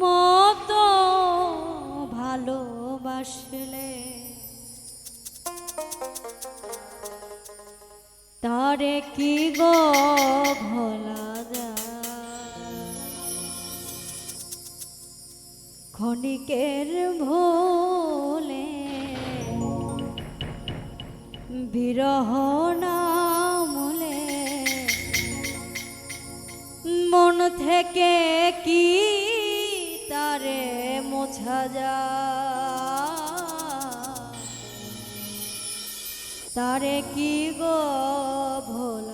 মতো ভালোবাসলে তারে কি গো ভোলা যায়? ক্ষণিকের ভোলে বিরহ নামলে মন থেকে কি তারে মোছা যা? তারে কি গো ভোলা?